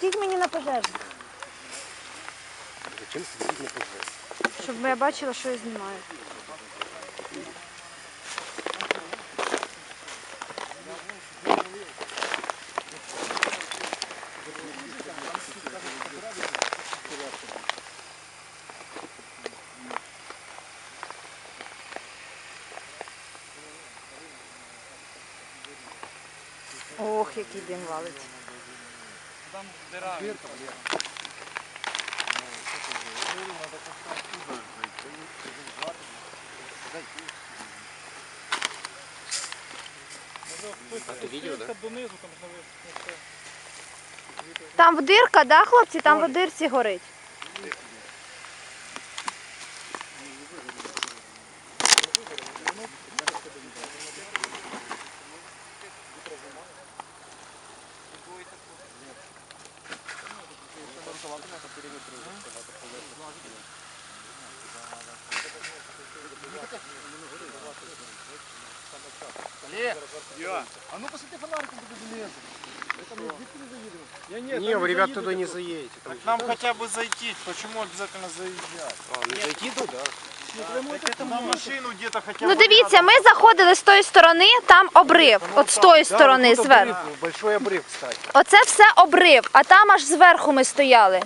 Світіть мені на пожежу, Зачем сидіть на пожежі? щоб я бачила, що я знімаю. Ох, який дим валить. Там дыра. А ти відео, так? Донизу там в Там дирка, да, хлопці? Там в дирці горить. çalandı fakat geri götürüldü. А ну посвети фонариком туда залезу. Я нет, Ні, ви, ребят, туди не заїдете. Там... Нам хотя бы зайти, почему обязательно заезжать? А, не зайти туди? На машину где-то хотя бы. Ну дивіться, ми заходили з тої сторони, там обрив. От з тої сторони, вот зверху. обрыв, Большой обрыв, кстати. Оце все обрив, а там аж зверху ми стояли.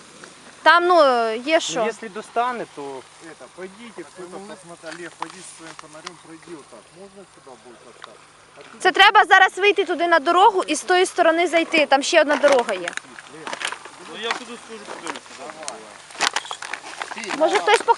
Там, ну, є Ну, що. если достане, то Это, пойдите, кто-то посмотри, Олег, пойди со своим фонарем, пройди вот так. Можно сюда будет? Це треба зараз вийти туди на дорогу і з тої сторони зайти. Там ще одна дорога є. Ну я туди схожу подивлюся. Може хтось пока